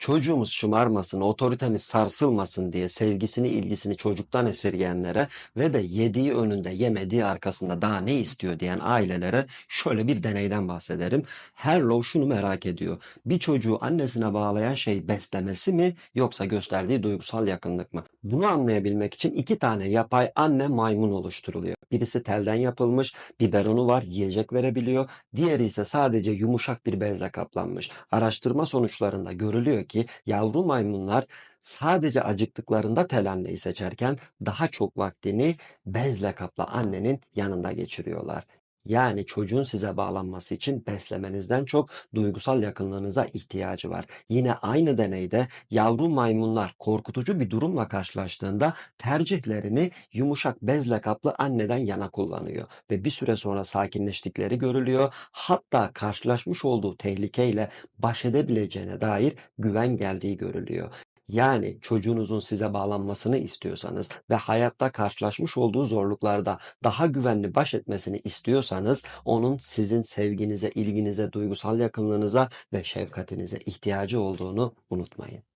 Çocuğumuz şımarmasın, otoritemiz sarsılmasın diye sevgisini, ilgisini çocuktan esirgeyenlere ve de yediği önünde yemediği arkasında daha ne istiyor diyen ailelere şöyle bir deneyden bahsederim. Herlow şunu merak ediyor. Bir çocuğu annesine bağlayan şey beslemesi mi yoksa gösterdiği duygusal yakınlık mı? Bunu anlayabilmek için iki tane yapay anne maymun oluşturuluyor. Birisi telden yapılmış, biberonu var, yiyecek verebiliyor. Diğeri ise sadece yumuşak bir bezle kaplanmış. Araştırma sonuçlarında görülüyor ki yavru maymunlar sadece acıktıklarında tel anneyi seçerken daha çok vaktini bezle kaplı annenin yanında geçiriyorlar. Yani çocuğun size bağlanması için beslemenizden çok duygusal yakınlığınıza ihtiyacı var. Yine aynı deneyde yavru maymunlar korkutucu bir durumla karşılaştığında tercihlerini yumuşak bezle kaplı anneden yana kullanıyor ve bir süre sonra sakinleştikleri görülüyor. Hatta karşılaşmış olduğu tehlikeyle baş edebileceğine dair güven geldiği görülüyor. Yani çocuğunuzun size bağlanmasını istiyorsanız ve hayatta karşılaşmış olduğu zorluklarda daha güvenli baş etmesini istiyorsanız onun sizin sevginize, ilginize, duygusal yakınlığınıza ve şefkatinize ihtiyacı olduğunu unutmayın.